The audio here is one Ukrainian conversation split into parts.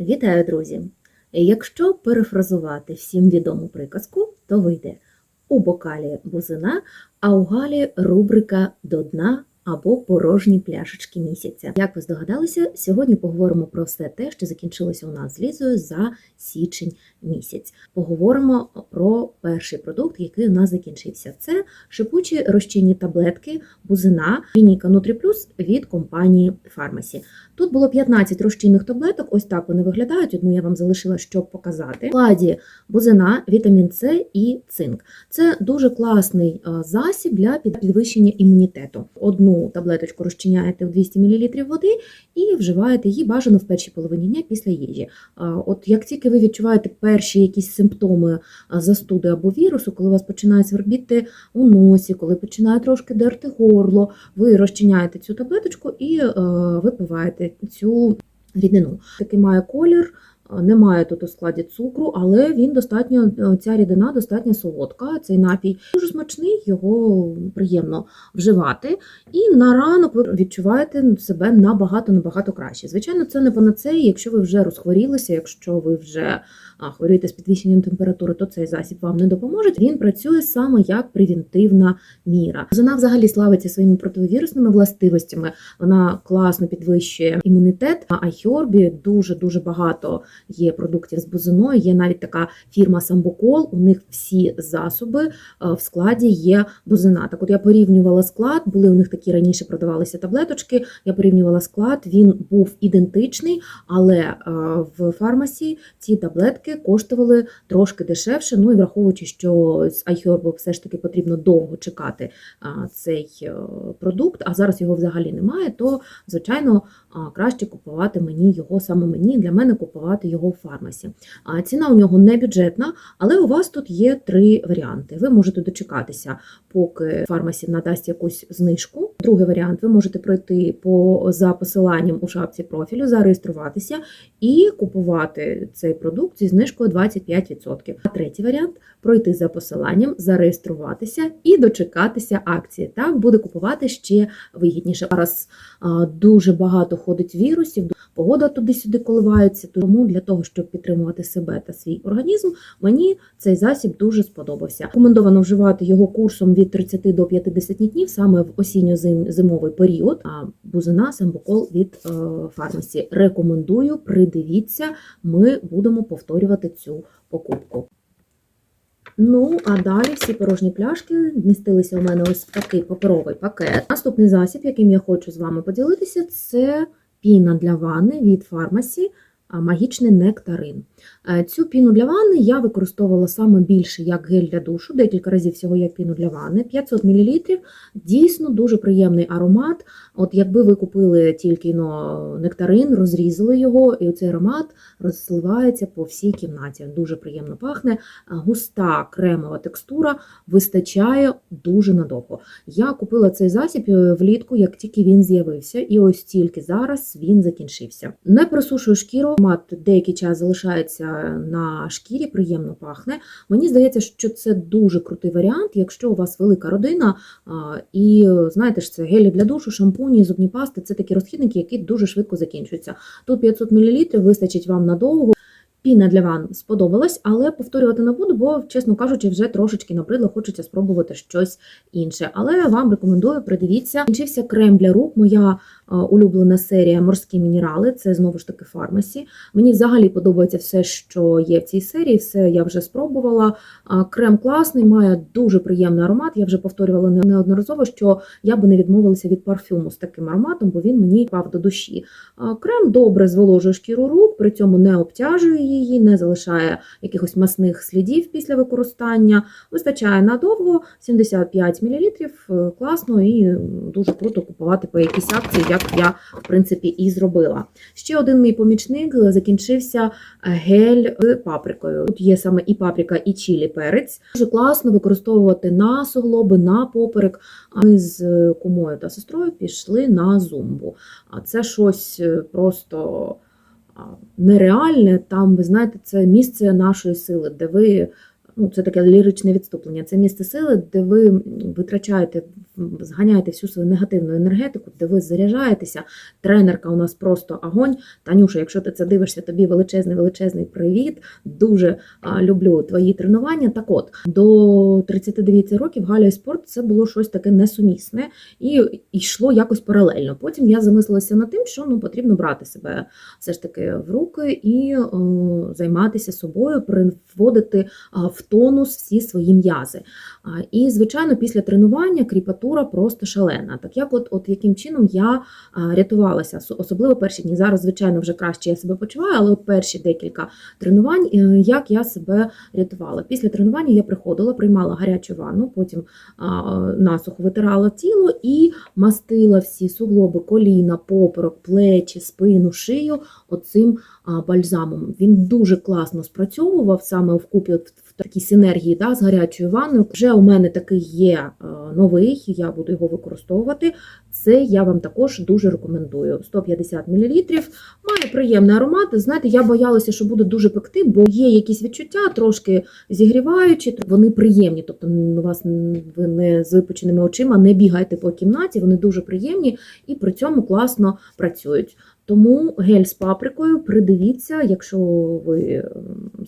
Вітаю, друзі! Якщо перефразувати всім відому приказку, то вийде у бокалі бузина, а у Галі рубрика до дна або порожні пляшечки місяця. Як ви здогадалися, сьогодні поговоримо про все те, що закінчилося у нас з Лізою за січень місяць. Поговоримо про перший продукт, який у нас закінчився. Це шипучі розчинні таблетки бузина лінійка Нутріплюс від компанії Фармасі. Тут було 15 розчинних таблеток, ось так вони виглядають. Одну я вам залишила, щоб показати. В складі бузина, вітамін С і цинк. Це дуже класний е, засіб для підвищення імунітету. Одну таблеточку розчиняєте в 200 мл води і вживаєте її бажано в першій половині дня після їжі. От як тільки ви відчуваєте перші якісь симптоми застуди або вірусу, коли у вас починає свербіти у носі, коли починає трошки дерти горло, ви розчиняєте цю таблеточку і е, випиваєте цю рідину. Такий має колір. Е, Немає тут у складі цукру, але він достатньо е, ця рідина достатньо солодка. Цей напій дуже смачний, його приємно вживати. І на ранок ви відчуваєте себе набагато набагато краще. Звичайно, це не панацея, якщо ви вже розхворілися, якщо ви вже хворієте з підвищенням температури, то цей засіб вам не допоможе. Він працює саме як превентивна міра. Вона взагалі славиться своїми противовірусними властивостями. Вона класно підвищує імунітет. А Айхіорбі дуже дуже багато є продуктів з бузиною. Є навіть така фірма Самбокол. У них всі засоби е, в складі є бузина. Так, от я порівнювала склад. Були у них такі раніше продавалися таблеточки. Я порівнювала склад. Він був ідентичний, але е, в фармасі ці таблетки коштували трошки дешевше. Ну і враховуючи, що з iHerb все ж таки потрібно довго чекати цей е, продукт, а зараз його взагалі немає, то звичайно а, краще купувати мені його саме мені. Для мене купувати його в фармасі. А ціна у нього не бюджетна, але у вас тут є три варіанти. Ви можете дочекатися, поки фармасі надасть якусь знижку. Другий варіант ви можете пройти по за посиланням у шапці профілю, зареєструватися і купувати цей продукт зі знижкою 25%. А третій варіант пройти за посиланням, зареєструватися і дочекатися акції. Так буде купувати ще вигідніше. Зараз дуже багато ходить вірусів, погода туди-сюди коливається. Тому для того, щоб підтримувати себе та свій організм, мені цей засіб дуже сподобався. Рекомендовано вживати його курсом від 30 до 50 днів саме в осінньо-зимовий період. А бузина самбокол від е, фармасі. Рекомендую, придивіться, ми будемо повторювати цю покупку. Ну, а далі всі порожні пляшки вмістилися у мене ось в такий паперовий пакет. Наступний засіб, яким я хочу з вами поділитися, це піна для ванни від фармасі. Магічний нектарин. Е, Цю піну для ванни я використовувала саме більше як гель для душу, декілька разів всього як піну для ванни, 500 мл. Дійсно дуже приємний аромат. От якби ви купили тільки ну, нектарин, розрізали його, і цей аромат розсливається по всій кімнаті. Дуже приємно пахне. Густа кремова текстура вистачає дуже надовго. Я купила цей засіб е, влітку, як тільки він з'явився, і ось тільки зараз він закінчився. Не просушую шкіру, аромат деякий час залишається на шкірі, приємно пахне. Мені здається, що це дуже крутий варіант, якщо у вас велика родина, і знаєте ж, це гелі для душу, шампуні, зубні пасти це такі розхідники, які дуже швидко закінчуються. Тут 500 мл вистачить вам надовго. Піна для ван сподобалась, але повторювати не буду, бо, чесно кажучи, вже трошечки набридло, хочеться спробувати щось інше. Але вам рекомендую, придивіться. Кінчився крем для рук, моя улюблена серія морські мінерали, це знову ж таки фармасі. Мені взагалі подобається все, що є в цій серії, все я вже спробувала. Крем класний, має дуже приємний аромат. Я вже повторювала неодноразово, що я би не відмовилася від парфюму з таким ароматом, бо він мені пав до душі. Крем добре зволожує шкіру рук, при цьому не обтяжує її, не залишає якихось масних слідів після використання. Вистачає надовго 75 мл, класно і дуже круто купувати по якійсь акції, як я в принципі і зробила. Ще один мій помічник е, закінчився гель з паприкою. Тут є саме і паприка, і чілі перець. Дуже класно використовувати на суглоби, на поперек. А Ми з е, кумою та сестрою пішли на зумбу. А це щось е, просто нереальне. Там, ви знаєте, це місце нашої сили, де ви. Ну, це таке ліричне відступлення. Це місце сили, де ви витрачаєте зганяєте всю свою негативну енергетику, де ви заряджаєтеся. Тренерка у нас просто огонь. Танюша, якщо ти це дивишся, тобі величезний величезний привіт. Дуже люблю твої тренування. Так от до 39 років Галя і спорт це було щось таке несумісне і йшло якось паралельно. Потім я замислилася над тим, що ну потрібно брати себе все ж таки в руки і е, займатися собою, приводити в тонус всі свої м'язи. І, звичайно, після тренування кріпатура просто шалена. Так як от, от яким чином я рятувалася, особливо перші дні. Зараз, звичайно, вже краще я себе почуваю, але от перші декілька тренувань, е, як я себе рятувала. Після тренування я приходила, приймала гарячу ванну, потім насухо витирала тіло і мастила всі суглоби, коліна, поперек, плечі, спину, шию оцим бальзамом. Він дуже класно спрацьовував саме в купі такій синергії да, з гарячою ванною. Вже у мене такий є е, новий, я буду його використовувати. Це я вам також дуже рекомендую. 150 мл. Має приємний аромат. Знаєте, я боялася, що буде дуже пекти, бо є якісь відчуття, трошки зігріваючі, вони приємні. Тобто у вас ви не з випученими очима не бігайте по кімнаті, вони дуже приємні і при цьому класно працюють. Тому гель з паприкою придивіться, якщо ви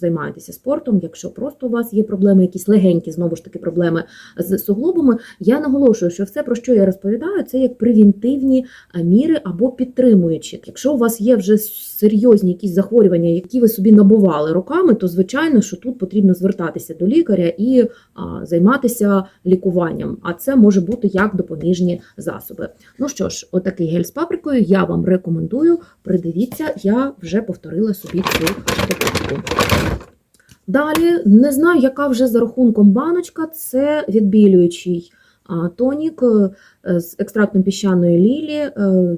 займаєтеся спортом, якщо просто у вас є проблеми, якісь легенькі, знову ж таки, проблеми з суглобами. Я наголошую, що все, про що я розповідаю, це як превентивні міри або підтримуючі. Якщо у вас є вже серйозні якісь захворювання, які ви собі набували роками, то звичайно, що тут потрібно звертатися до лікаря і а, займатися лікуванням. А це може бути як допоміжні засоби. Ну що ж, отакий гель з паприкою я вам рекомендую. Придивіться, я вже повторила собі цю покупку. Далі не знаю, яка вже за рахунком баночка. Це відбілюючий тонік е, з екстрактом піщаної лілі е,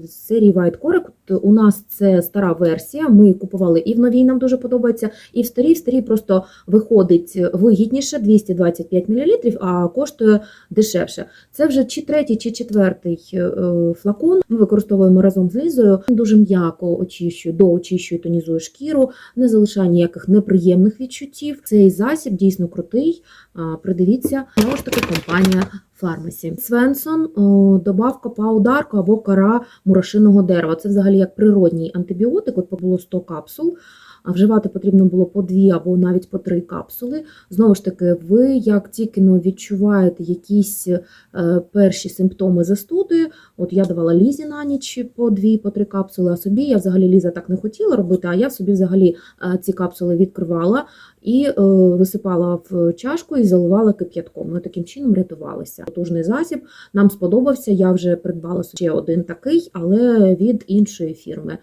з серії White. От У нас це стара версія. Ми купували і в новій, нам дуже подобається, і в старій. В старій просто виходить вигідніше 225 мл, а коштує дешевше. Це вже чи третій, чи четвертий е, флакон. Ми використовуємо разом з лізою. Дуже м'яко очищує, доочищує, тонізує шкіру, не залишає ніяких неприємних відчуттів. Цей засіб дійсно крутий. Придивіться, знову ж таки, компанія Фармасі. Свенсон, добавка паударку або кора мурашиного дерева. Це взагалі як природній антибіотик. От було 100 капсул. А вживати потрібно було по дві або навіть по три капсули. Знову ж таки, ви як тільки відчуваєте якісь е, перші симптоми застуди, от я давала лізі на ніч по дві, по три капсули, а собі я взагалі ліза так не хотіла робити, а я собі взагалі е, ці капсули відкривала і е, висипала в чашку і заливала кип'ятком. Ми таким чином рятувалися. Потужний засіб нам сподобався. Я вже придбала ще один такий, але від іншої фірми.